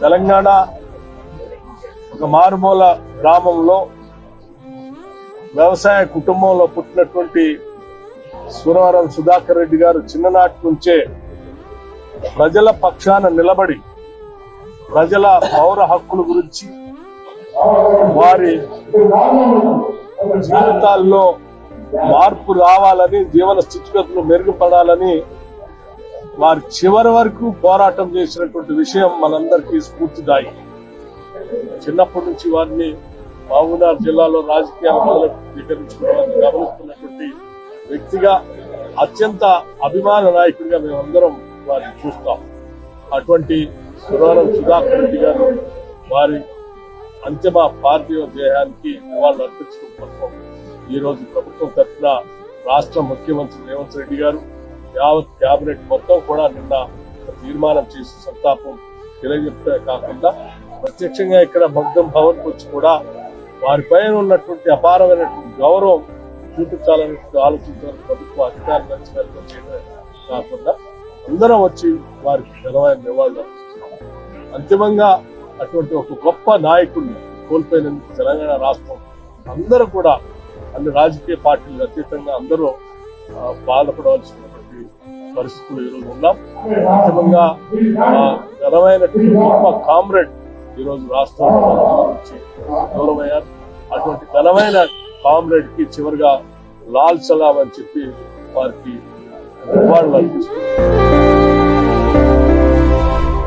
తెలంగాణ ఒక మారుమూల గ్రామంలో వ్యవసాయ కుటుంబంలో పుట్టినటువంటి సురవరం సుధాకర్ రెడ్డి గారు చిన్ననాటి నుంచే ప్రజల పక్షాన నిలబడి ప్రజల పౌర హక్కుల గురించి వారి జీవితాల్లో మార్పు రావాలని జీవన స్థితిగతులు మెరుగుపడాలని వారి చివరి వరకు పోరాటం చేసినటువంటి విషయం మనందరికీ స్ఫూర్తిదాయి. చిన్నప్పటి నుంచి వారిని మహబూబ్నగర్ జిల్లాలో రాజకీయాల మొదలు స్వీకరించుకోవాలని గమనిస్తున్నటువంటి వ్యక్తిగా అత్యంత అభిమాన నాయకుడిగా మేమందరం వారిని చూస్తాం. అటువంటి సురవరం సుధాకర్ రెడ్డి గారు వారి అంతిమ పార్థివ దేహానికి నివాళులు అర్పించడం కోసం ఈ రోజు ప్రభుత్వం తరఫున రాష్ట్ర ముఖ్యమంత్రి రేవంత్ రెడ్డి గారు యావత్ క్యాబినెట్ మొత్తం కూడా నిన్న తీర్మానం చేసి సంతాపం తెలియజెప్పే కాకుండా ప్రత్యక్షంగా ఇక్కడ భగ్నం భవన్ వచ్చి కూడా వారిపైన ఉన్నటువంటి అపారమైనటువంటి గౌరవం చూపించాలనే ఆలోచించారు ప్రభుత్వ అధికారులు అధికారులు చేయడమే కాకుండా అందరం వచ్చి వారికి ఘనమైన నివాళులు అంతిమంగా అటువంటి ఒక గొప్ప నాయకుడిని కోల్పోయినందుకు తెలంగాణ రాష్ట్రం అందరూ కూడా అన్ని రాజకీయ పార్టీలకు అతీతంగా అందరూ బాధపడవలసింది పరిస్థితులు ఈరోజు ఉన్నాం. అంతిమంగా ఆ, ఘనమైనటువంటి గొప్ప కామ్రేడ్ ఈరోజు రాష్ట్రంలో మన దూరమయ్యారు అటువంటి ఘనమైన కామ్రేడ్కి చివరిగా లాల్ సలాం అని చెప్పి వారికి నివాళులు అర్పిస్తున్నారు